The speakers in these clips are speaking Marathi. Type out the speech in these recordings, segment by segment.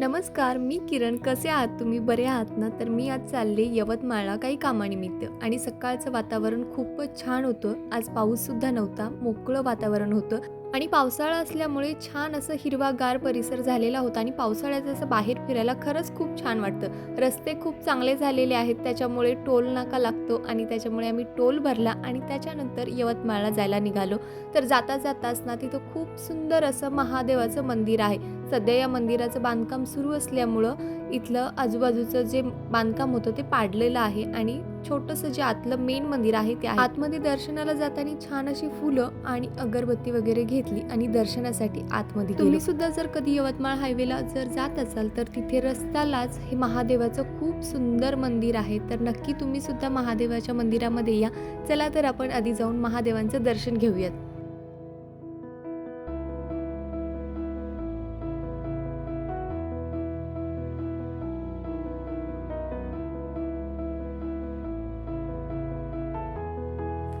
नमस्कार मी किरण. कसे आहात तुम्ही? बरे आहात ना? तर मी आज चालले यवतमाळला काही कामानिमित्त आणि सकाळचं वातावरण खूपच छान होतं. आज पाऊससुद्धा नव्हता मोकळं वातावरण होतं आणि पावसाळा असल्यामुळे छान असं हिरवागार परिसर झालेला होता आणि पावसाळ्यात असं बाहेर फिरायला खरंच खूप छान वाटतं. रस्ते खूप चांगले झालेले आहेत त्याच्यामुळे टोल नाका लागतो आणि त्याच्यामुळे आम्ही टोल भरला आणि त्याच्यानंतर यवतमाळला जायला निघालो. तर जाता जाताच ना तिथं खूप सुंदर असं महादेवाचं मंदिर आहे. सध्या या मंदिराचं बांधकाम सुरू असल्यामुळं इथलं आजूबाजूचं जे बांधकाम होतं ते पाडलेलं आहे आणि छोटंसं जे आतलं मेन मंदिर आहे ते आतमध्ये दर्शनाला जाताना छान अशी फुलं आणि अगरबत्ती वगैरे घेतली आणि दर्शनासाठी आतमध्ये तुम्ही सुद्धा जर कधी यवतमाळ हायवेला जर जात असाल तर तिथे रस्त्यालाच हे महादेवाचं खूप सुंदर मंदिर आहे. तर नक्की तुम्ही सुद्धा महादेवाच्या मंदिरामध्ये या. चला तर आपण आधी जाऊन महादेवांचं दर्शन घेऊयात.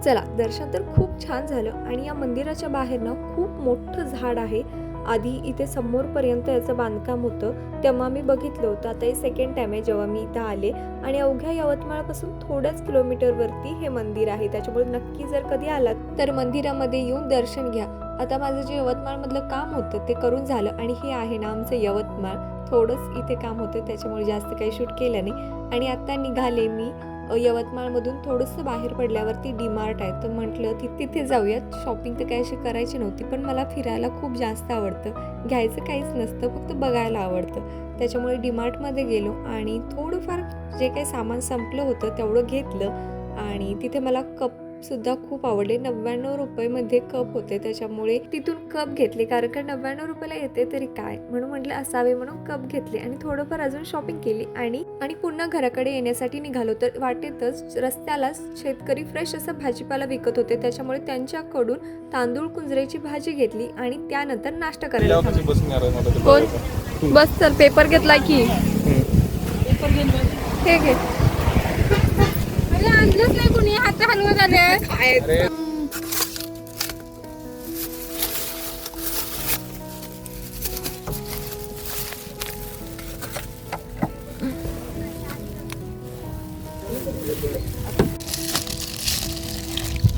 चला दर्शन तर खूप छान झालं आणि या मंदिराच्या बाहेर ना खूप मोठं झाड आहे. आधी इथे समोरपर्यंत याचं बांधकाम होतं तेव्हा मी बघितलं होतं. आता हे सेकंड टाइम आहे जेव्हा मी इथं आले आणि अवघ्या यवतमाळपासून थोड्याच किलोमीटरवरती हे मंदिर आहे. त्याच्यामुळे नक्की जर कधी आलात तर मंदिरामध्ये येऊन दर्शन घ्या. आता माझं जे यवतमाळमधलं काम होतं ते करून झालं आणि हे आहे ना आमचं यवतमाळ. थोडंच इथे काम होतं त्याच्यामुळे जास्त काही शूट केलं नाही. आणि आता निघाले मी यवतमाळमधून थोडंसं बाहेर पडल्यावरती डीमार्ट आहे. तर म्हटलं ती तिथे जाऊयात. शॉपिंग तर काही अशी करायची नव्हती पण मला फिरायला खूप जास्त आवडतं. घ्यायचं काहीच नसतं फक्त बघायला आवडतं. त्याच्यामुळे डीमार्टमध्ये गेलो आणि थोडंफार जे काही सामान संपलं होतं तेवढं घेतलं आणि तिथे मला कप सुद्धा खूप आवडले. नव्याण्णव रुपयेमध्ये कप होते. त्याच्यामुळे तिथून कप घेतले. कारण का नव्याण्णव रुपयाला येते तरी काय? म्हणून म्हटलं असावे म्हणून कप घेतले आणि थोडंफार अजून शॉपिंग केली आणि आणि पुन्हा घराकडे येण्यासाठी निघालो. तर वाटेतच रस्त्यालाच शेतकरी फ्रेश असं भाजीपाला विकत होते. त्याच्यामुळे त्यांच्याकडून तांदूळ कुंजऱ्याची भाजी घेतली आणि त्यानंतर नाश्ता करायला. बस चल. पेपर घेतला की. हे घे. अरे आणलंच नाही कोणी हात हलवत झाले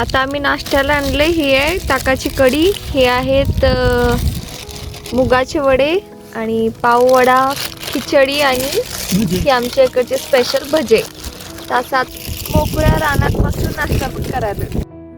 आता आम्ही नाश्त्याला आणले ही आहे ताकाची कढी हे आहेत मुगाचे वडे आणि पाववडा खिचडी आणि ही आमच्या इकडचे स्पेशल भजे. तासात मोकळ्या रानात बसून नाश्ता पण करायला.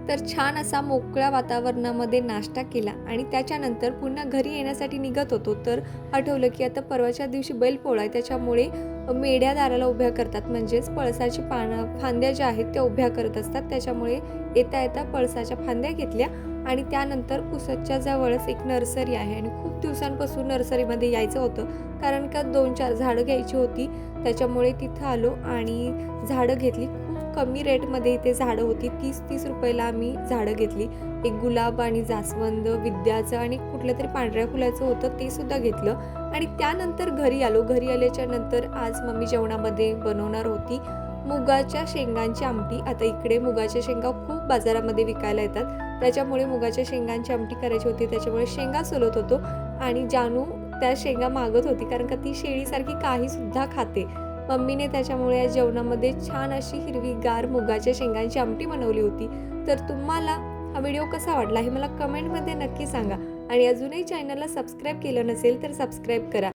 तर छान असा मोकळ्या वातावरणामध्ये नाश्ता केला आणि त्याच्यानंतर पुन्हा घरी येण्यासाठी निघत होतो. तर आठवलं की आता परवाच्या दिवशी बैलपोळा आहे त्याच्यामुळे मेढ्या दाराला उभ्या करतात. म्हणजेच पळसाची पानं फांद्या ज्या आहेत त्या उभ्या करत असतात. त्याच्यामुळे येता येता पळसाच्या फांद्या घेतल्या आणि त्यानंतर पुसतच्या जवळच एक नर्सरी आहे. आणि खूप दिवसांपासून नर्सरीमध्ये यायचं होतं कारण का दोन चार झाडं घ्यायची होती. त्याच्यामुळे तिथं आलो आणि झाडं घेतली. खूप कमी रेटमध्ये इथे झाडं होती. तीस तीस रुपयाला आम्ही झाडं घेतली. एक गुलाब आणि जास्वंद विद्याचं आणि कुठलं तरी पांढऱ्या फुलाचं होतं ते सुद्धा घेतलं. आणि त्यानंतर घरी आलो. घरी आल्याच्यानंतर आज मम्मी जेवणामध्ये बनवणार होती. मुगाच्या शेंगांची आमटी. आता इकडे मुगाच्या शेंगा खूप बाजारामध्ये विकायला येतात. त्याच्यामुळे मुगाच्या शेंगांची आमटी करायची होती. त्याच्यामुळे शेंगा सोलत होतो. आणि जानू त्या शेंगा मागत होती. कारण का ती शेळीसारखी काही सुद्धा खाते. मम्मीने त्याच्यामुळे या जेवणामध्ये छान अशी हिरवीगार मुगाच्या शेंगांची आमटी बनवली होती. तर तुम्हाला हा व्हिडिओ कसा वाटला हे मला कमेंटमध्ये नक्की सांगा. आणि अजूनही चॅनलला सबस्क्राईब केलं नसेल तर सबस्क्राईब करा.